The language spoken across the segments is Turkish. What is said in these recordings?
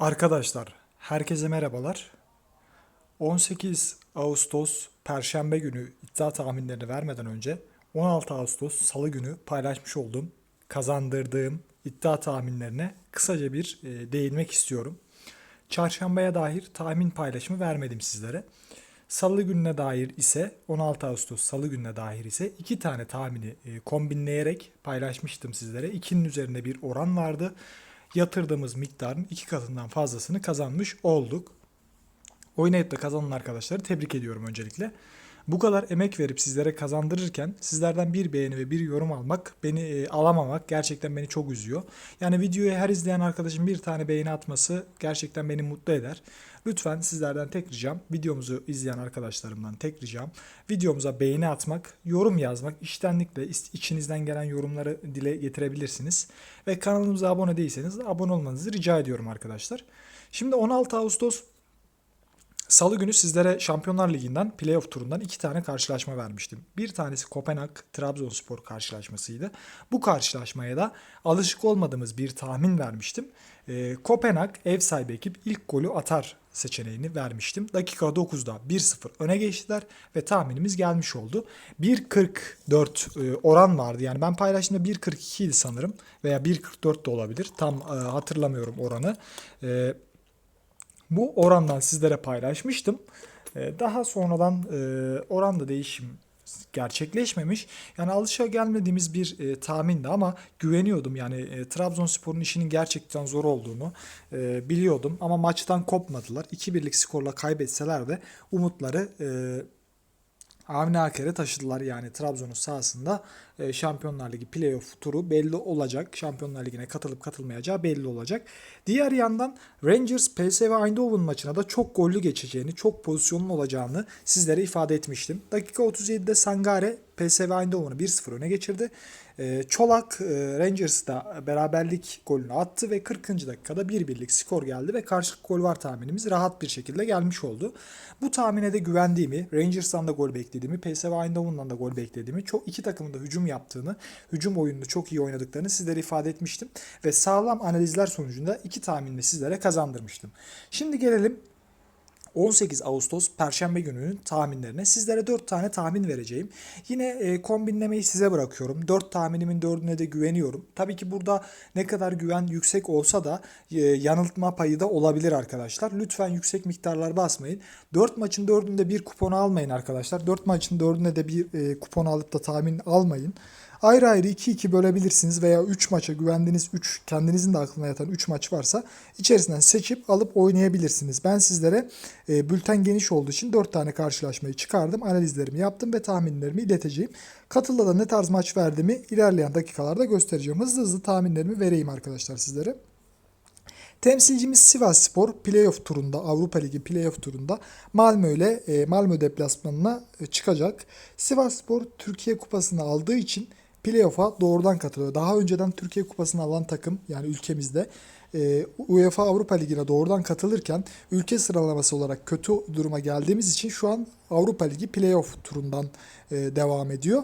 Arkadaşlar, herkese merhabalar. 18 Ağustos Perşembe günü iddia tahminlerini vermeden önce 16 Ağustos Salı günü paylaşmış olduğum kazandırdığım iddia tahminlerine kısaca bir e, değinmek istiyorum. Çarşambaya dair tahmin paylaşımı vermedim sizlere. Salı gününe dair ise 16 Ağustos Salı gününe dair ise iki tane tahmini e, kombinleyerek paylaşmıştım sizlere. İkinin üzerinde bir oran vardı. Yatırdığımız miktarın iki katından fazlasını kazanmış olduk. Oynayıp da kazanan arkadaşları tebrik ediyorum öncelikle. Bu kadar emek verip sizlere kazandırırken sizlerden bir beğeni ve bir yorum almak, beni e, alamamak gerçekten beni çok üzüyor. Yani videoyu her izleyen arkadaşın bir tane beğeni atması gerçekten beni mutlu eder. Lütfen sizlerden tek ricam, videomuzu izleyen arkadaşlarımdan tek ricam, videomuza beğeni atmak, yorum yazmak, iştenlikle içinizden gelen yorumları dile getirebilirsiniz. Ve kanalımıza abone değilseniz de abone olmanızı rica ediyorum arkadaşlar. Şimdi 16 Ağustos Salı günü sizlere Şampiyonlar Ligi'nden playoff turundan iki tane karşılaşma vermiştim. Bir tanesi Kopenhag Trabzonspor karşılaşmasıydı. Bu karşılaşmaya da alışık olmadığımız bir tahmin vermiştim. Ee, Kopenhag ev sahibi ekip ilk golü atar seçeneğini vermiştim. Dakika 9'da 1-0 öne geçtiler ve tahminimiz gelmiş oldu. 1.44 e, oran vardı. Yani ben paylaştığımda 1.42 idi sanırım veya 1.44 de olabilir. Tam e, hatırlamıyorum oranı. E, bu orandan sizlere paylaşmıştım. Ee, Daha sonradan e, oranda değişim gerçekleşmemiş. Yani alışa gelmediğimiz bir e, tahmindi ama güveniyordum. Yani e, Trabzonspor'un işinin gerçekten zor olduğunu e, biliyordum. Ama maçtan kopmadılar. 2-1'lik skorla kaybetseler de umutları e, Avni Aker'e taşıdılar yani Trabzon'un sahasında e, Şampiyonlar Ligi playoff turu belli olacak. Şampiyonlar Ligi'ne katılıp katılmayacağı belli olacak. Diğer yandan Rangers PSV Eindhoven maçına da çok gollü geçeceğini, çok pozisyonlu olacağını sizlere ifade etmiştim. Dakika 37'de Sangare PSV Eindhoven'ı 1-0 öne geçirdi. E, Çolak e, Rangers'da beraberlik golünü attı ve 40. dakikada 1-1'lik skor geldi ve karşılık gol var tahminimiz rahat bir şekilde gelmiş oldu. Bu tahmine de güvendiğimi, Rangers'tan da gol beklediğimi, PSV Eindhoven'dan da gol beklediğimi, çok iki takımın da hücum yaptığını, hücum oyununu çok iyi oynadıklarını sizlere ifade etmiştim ve sağlam analizler sonucunda iki tahminle sizlere kazandırmıştım. Şimdi gelelim 18 Ağustos Perşembe gününün tahminlerine. Sizlere 4 tane tahmin vereceğim. Yine e, kombinlemeyi size bırakıyorum. 4 tahminimin 4'üne de güveniyorum. Tabii ki burada ne kadar güven yüksek olsa da e, yanıltma payı da olabilir arkadaşlar. Lütfen yüksek miktarlar basmayın. 4 maçın 4'ünde bir kupon almayın arkadaşlar. 4 maçın 4'üne de bir e, kupon alıp da tahmin almayın. Ayrı ayrı 2-2 bölebilirsiniz veya 3 maça güvendiğiniz 3 kendinizin de aklına yatan 3 maç varsa içerisinden seçip alıp oynayabilirsiniz. Ben sizlere e, bülten geniş olduğu için 4 tane karşılaşmayı çıkardım. Analizlerimi yaptım ve tahminlerimi ileteceğim. Katılda da ne tarz maç verdiğimi ilerleyen dakikalarda göstereceğim. Hızlı hızlı tahminlerimi vereyim arkadaşlar sizlere. Temsilcimiz Sivas Spor playoff turunda Avrupa Ligi playoff turunda Malmö ile e, Malmö deplasmanına e, çıkacak. Sivas Spor Türkiye Kupası'nı aldığı için playoff'a doğrudan katılıyor. Daha önceden Türkiye Kupası'nı alan takım yani ülkemizde e, UEFA Avrupa Ligi'ne doğrudan katılırken ülke sıralaması olarak kötü duruma geldiğimiz için şu an Avrupa Ligi playoff turundan e, devam ediyor.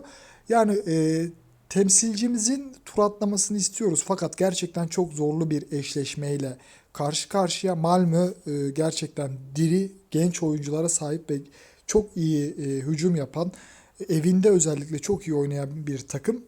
Yani e, temsilcimizin tur atlamasını istiyoruz fakat gerçekten çok zorlu bir eşleşmeyle karşı karşıya Malmö gerçekten diri genç oyunculara sahip ve çok iyi hücum yapan evinde özellikle çok iyi oynayan bir takım.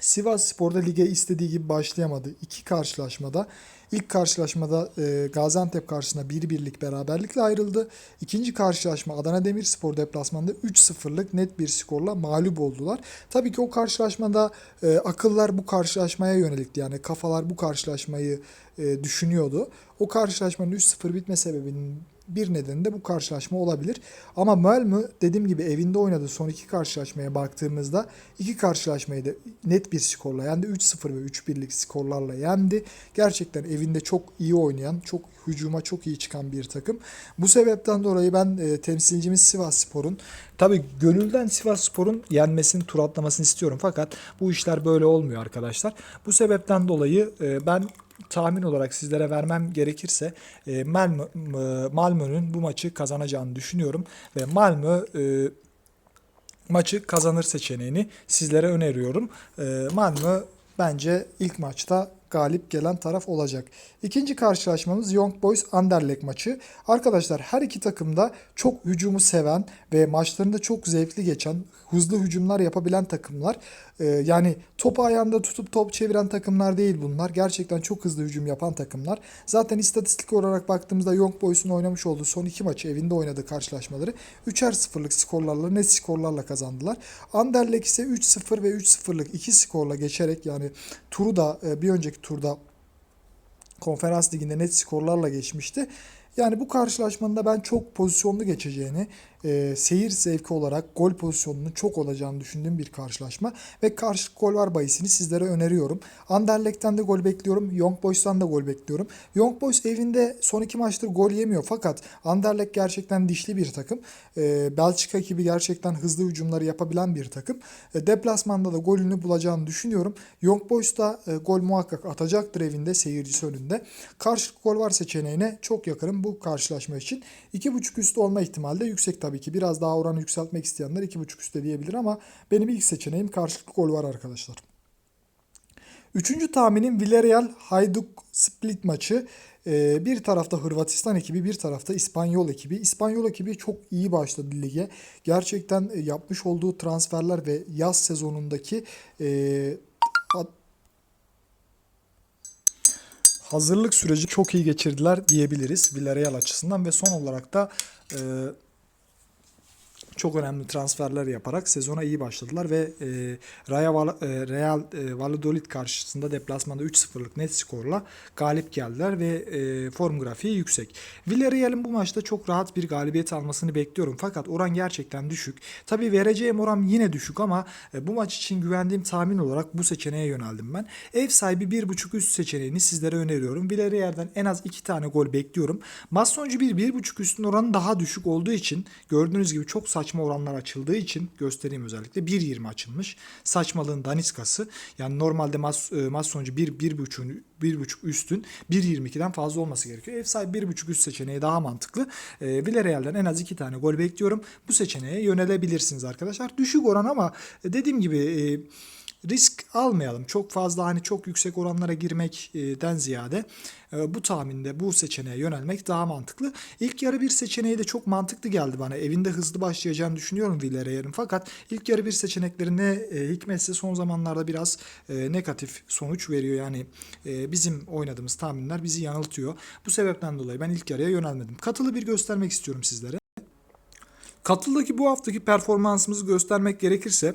Sivas Spor'da lige istediği gibi başlayamadı. İki karşılaşmada ilk karşılaşmada e, Gaziantep karşısında 1-1'lik beraberlikle ayrıldı. İkinci karşılaşma Adana Demirspor deplasmanında 3-0'lık net bir skorla mağlup oldular. Tabii ki o karşılaşmada e, akıllar bu karşılaşmaya yönelikti. Yani kafalar bu karşılaşmayı e, düşünüyordu. O karşılaşmanın 3-0 bitme sebebinin bir nedeni de bu karşılaşma olabilir. Ama Malmö dediğim gibi evinde oynadığı son iki karşılaşmaya baktığımızda iki karşılaşmayı da net bir skorla yendi. 3-0 ve 3-1'lik skorlarla yendi. Gerçekten evinde çok iyi oynayan, çok hücuma çok iyi çıkan bir takım. Bu sebepten dolayı ben e, temsilcimiz Sivas Spor'un tabi gönülden Sivas Spor'un yenmesini, tur atlamasını istiyorum. Fakat bu işler böyle olmuyor arkadaşlar. Bu sebepten dolayı e, ben tahmin olarak sizlere vermem gerekirse e, Malmö, Malmö'nün bu maçı kazanacağını düşünüyorum ve Malmö e, maçı kazanır seçeneğini sizlere öneriyorum. E, Malmö bence ilk maçta galip gelen taraf olacak. İkinci karşılaşmamız Young Boys Anderlecht maçı. Arkadaşlar her iki takım da çok hücumu seven ve maçlarında çok zevkli geçen, hızlı hücumlar yapabilen takımlar. Ee, yani topu ayağında tutup top çeviren takımlar değil bunlar. Gerçekten çok hızlı hücum yapan takımlar. Zaten istatistik olarak baktığımızda Young Boys'un oynamış olduğu son iki maçı evinde oynadığı karşılaşmaları 3'er sıfırlık skorlarla net skorlarla kazandılar. Anderlecht ise 3-0 ve 3-0'lık iki skorla geçerek yani turu da e, bir önceki turda konferans liginde net skorlarla geçmişti. Yani bu karşılaşmanın da ben çok pozisyonlu geçeceğini, e, seyir zevki olarak gol pozisyonunun çok olacağını düşündüğüm bir karşılaşma ve karşı gol var bahisini sizlere öneriyorum. Anderlecht'ten de gol bekliyorum, Young Boys'tan da gol bekliyorum. Young Boys evinde son iki maçtır gol yemiyor fakat Anderlecht gerçekten dişli bir takım. E, Belçika gibi gerçekten hızlı hücumları yapabilen bir takım. E, deplasmanda da golünü bulacağını düşünüyorum. Young Boys da e, gol muhakkak atacaktır evinde seyircisi önünde. Karşılık gol var seçeneğine çok yakınım bu karşılaşma için. 2.5 üstü olma ihtimali de yüksek tabii ki. Biraz daha oranı yükseltmek isteyenler 2.5 üstte diyebilir ama benim ilk seçeneğim karşılıklı gol var arkadaşlar. Üçüncü tahminim Villarreal Hajduk Split maçı. Ee, bir tarafta Hırvatistan ekibi, bir tarafta İspanyol ekibi. İspanyol ekibi çok iyi başladı lige. Gerçekten e, yapmış olduğu transferler ve yaz sezonundaki e, hazırlık süreci çok iyi geçirdiler diyebiliriz Villarreal açısından ve son olarak da e, çok önemli transferler yaparak sezona iyi başladılar ve e, Real, e, Real e, Valladolid karşısında deplasmanda 3-0'lık net skorla galip geldiler ve e, form grafiği yüksek. Villarreal'in bu maçta çok rahat bir galibiyet almasını bekliyorum fakat oran gerçekten düşük. Tabi vereceğim oran yine düşük ama e, bu maç için güvendiğim tahmin olarak bu seçeneğe yöneldim ben. Ev sahibi 1.5 üst seçeneğini sizlere öneriyorum. Villarreal'den en az 2 tane gol bekliyorum. Maç sonucu bir 1.5 üstün oranı daha düşük olduğu için gördüğünüz gibi çok saçma oranlar açıldığı için göstereyim özellikle 1.20 açılmış. Saçmalığın daniskası. Yani normalde maç, e, maç sonucu 1 1.5'ün 1.5 üstün 1.22'den fazla olması gerekiyor. Ev sahibi 1.5 üst seçeneği daha mantıklı. E, Villarreal'den en az 2 tane gol bekliyorum. Bu seçeneğe yönelebilirsiniz arkadaşlar. Düşük oran ama e, dediğim gibi e, risk almayalım. Çok fazla hani çok yüksek oranlara girmekten ziyade e, bu tahminde bu seçeneğe yönelmek daha mantıklı. İlk yarı bir seçeneği de çok mantıklı geldi bana. Evinde hızlı başlayacağını düşünüyorum Villarreal'in fakat ilk yarı bir seçenekleri ne e, hikmetse son zamanlarda biraz e, negatif sonuç veriyor. Yani e, bizim oynadığımız tahminler bizi yanıltıyor. Bu sebepten dolayı ben ilk yarıya yönelmedim. Katılı bir göstermek istiyorum sizlere. Katıldaki bu haftaki performansımızı göstermek gerekirse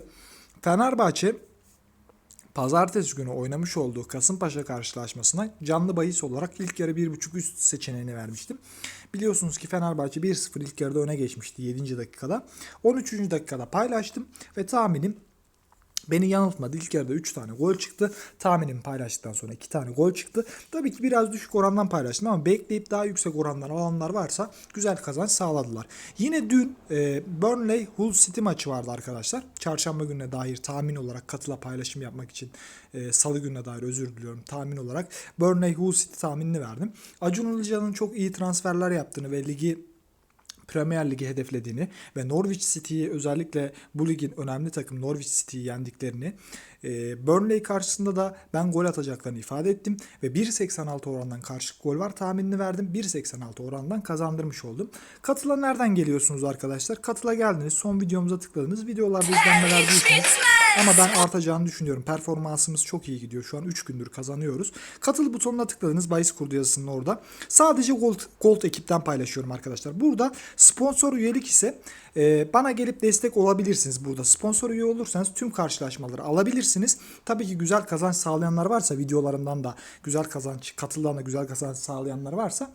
Fenerbahçe Pazartesi günü oynamış olduğu Kasımpaşa karşılaşmasına canlı bahis olarak ilk yarı 1.5 üst seçeneğini vermiştim. Biliyorsunuz ki Fenerbahçe 1-0 ilk yarıda öne geçmişti 7. dakikada. 13. dakikada paylaştım ve tahminim Beni yanıltmadı. İlk yarıda 3 tane gol çıktı. Tahminimi paylaştıktan sonra 2 tane gol çıktı. Tabii ki biraz düşük orandan paylaştım ama bekleyip daha yüksek orandan alanlar varsa güzel kazanç sağladılar. Yine dün e, Burnley Hull City maçı vardı arkadaşlar. Çarşamba gününe dair tahmin olarak katıla paylaşım yapmak için e, salı gününe dair özür diliyorum tahmin olarak. Burnley Hull City tahminini verdim. Acun Ilıcalı'nın çok iyi transferler yaptığını ve ligi Premier Ligi hedeflediğini ve Norwich City'yi özellikle bu ligin önemli takım Norwich City'yi yendiklerini e, Burnley karşısında da ben gol atacaklarını ifade ettim ve 1.86 orandan karşılık gol var tahminini verdim. 1.86 orandan kazandırmış oldum. Katıla nereden geliyorsunuz arkadaşlar? Katıla geldiniz. Son videomuza tıkladınız. Videolarda izlenmeler büyütünüz. Ama ben artacağını düşünüyorum. Performansımız çok iyi gidiyor. Şu an 3 gündür kazanıyoruz. Katıl butonuna tıkladınız. Bahis kurdu yazısının orada. Sadece Gold, Gold ekipten paylaşıyorum arkadaşlar. Burada sponsor üyelik ise e, bana gelip destek olabilirsiniz burada. Sponsor üye olursanız tüm karşılaşmaları alabilirsiniz. Tabii ki güzel kazanç sağlayanlar varsa videolarımdan da güzel kazanç, katıldan da güzel kazanç sağlayanlar varsa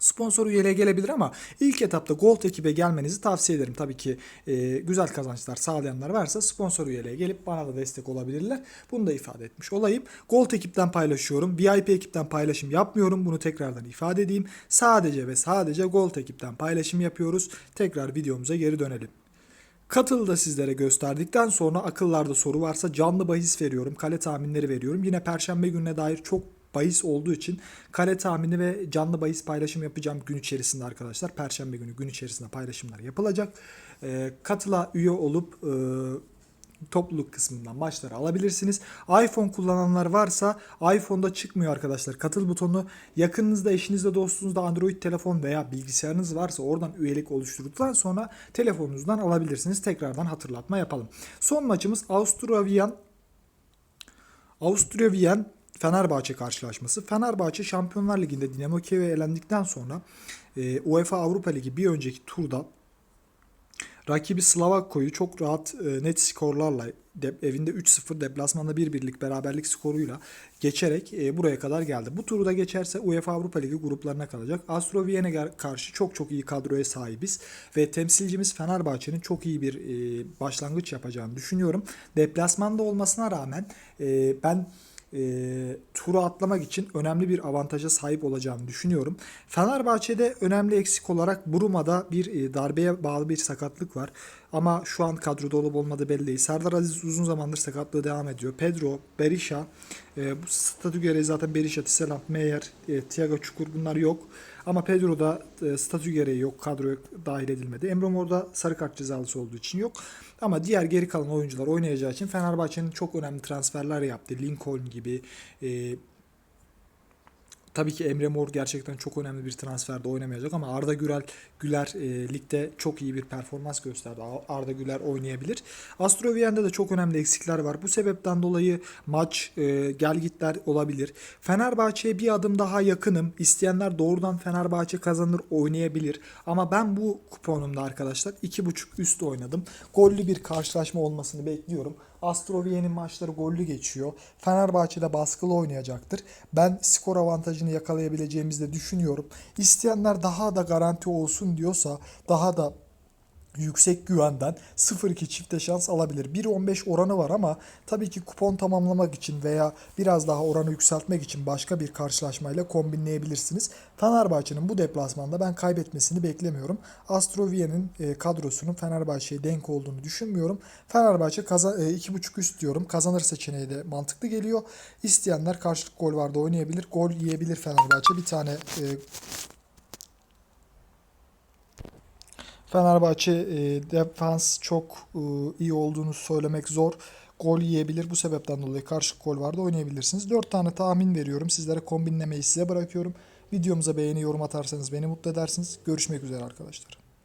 sponsor üyeliğe gelebilir ama ilk etapta Gold ekibe gelmenizi tavsiye ederim. Tabii ki e, güzel kazançlar sağlayanlar varsa sponsor üyeliğe gelip bana da destek olabilirler. Bunu da ifade etmiş olayım. Gold ekipten paylaşıyorum. VIP ekipten paylaşım yapmıyorum. Bunu tekrardan ifade edeyim. Sadece ve sadece Gold ekipten paylaşım yapıyoruz. Tekrar videomuza geri dönelim. Katılı da sizlere gösterdikten sonra akıllarda soru varsa canlı bahis veriyorum. Kale tahminleri veriyorum. Yine perşembe gününe dair çok bahis olduğu için kale tahmini ve canlı bahis paylaşım yapacağım gün içerisinde arkadaşlar. Perşembe günü gün içerisinde paylaşımlar yapılacak. Ee, katıla üye olup e, topluluk kısmından maçları alabilirsiniz. iPhone kullananlar varsa iPhone'da çıkmıyor arkadaşlar. Katıl butonu yakınınızda, eşinizde, dostunuzda Android telefon veya bilgisayarınız varsa oradan üyelik oluşturduktan sonra telefonunuzdan alabilirsiniz. Tekrardan hatırlatma yapalım. Son maçımız Avusturya Viyan Avusturya Viyen Fenerbahçe karşılaşması. Fenerbahçe Şampiyonlar Ligi'nde Dinamo Kiev'e elendikten sonra e, UEFA Avrupa Ligi bir önceki turda rakibi Slavakko'yu çok rahat e, net skorlarla de- evinde 3-0 deplasmanda 1-1'lik beraberlik skoruyla geçerek e, buraya kadar geldi. Bu turu da geçerse UEFA Avrupa Ligi gruplarına kalacak. Astro Viyen'e karşı çok çok iyi kadroya sahibiz ve temsilcimiz Fenerbahçe'nin çok iyi bir e, başlangıç yapacağını düşünüyorum. Deplasmanda olmasına rağmen e, ben e, turu atlamak için önemli bir avantaja sahip olacağını düşünüyorum. Fenerbahçe'de önemli eksik olarak Buruma'da bir e, darbeye bağlı bir sakatlık var. Ama şu an kadroda olup olmadığı belli değil. Serdar Aziz uzun zamandır sakatlığı devam ediyor. Pedro, Berisha, e, bu statü gereği zaten Berisha, Tisserand, Meyer, e, Thiago Çukur bunlar yok. Ama Pedro'da e, statü gereği yok. Kadroya dahil edilmedi. Emre Mor'da sarı kart cezalısı olduğu için yok. Ama diğer geri kalan oyuncular oynayacağı için Fenerbahçe'nin çok önemli transferler yaptı. Lincoln gibi, e, Tabii ki Emre Mor gerçekten çok önemli bir transferde oynamayacak ama Arda Gürel Güler e, ligde çok iyi bir performans gösterdi. Arda Güler oynayabilir. Astro Viyen'de de çok önemli eksikler var. Bu sebepten dolayı maç e, gelgitler olabilir. Fenerbahçe'ye bir adım daha yakınım. İsteyenler doğrudan Fenerbahçe kazanır oynayabilir. Ama ben bu kuponumda arkadaşlar 2.5 üst oynadım. Gollü bir karşılaşma olmasını bekliyorum. Astro Viyen'in maçları gollü geçiyor. Fenerbahçe'de baskılı oynayacaktır. Ben skor avantajını yakalayabileceğimizi de düşünüyorum. İsteyenler daha da garanti olsun diyorsa daha da yüksek güvenden 0-2 çifte şans alabilir. 1.15 oranı var ama tabii ki kupon tamamlamak için veya biraz daha oranı yükseltmek için başka bir karşılaşmayla kombinleyebilirsiniz. Fenerbahçe'nin bu deplasmanda ben kaybetmesini beklemiyorum. Astro Viyen'in e, kadrosunun Fenerbahçe'ye denk olduğunu düşünmüyorum. Fenerbahçe kaza, e, 2.5 üst diyorum. Kazanır seçeneği de mantıklı geliyor. İsteyenler karşılık gol vardı oynayabilir. Gol yiyebilir Fenerbahçe. Bir tane e, Fenerbahçe e, defans çok e, iyi olduğunu söylemek zor. Gol yiyebilir. Bu sebepten dolayı karşı gol vardı oynayabilirsiniz. 4 tane tahmin veriyorum. Sizlere kombinlemeyi size bırakıyorum. Videomuza beğeni, yorum atarsanız beni mutlu edersiniz. Görüşmek üzere arkadaşlar.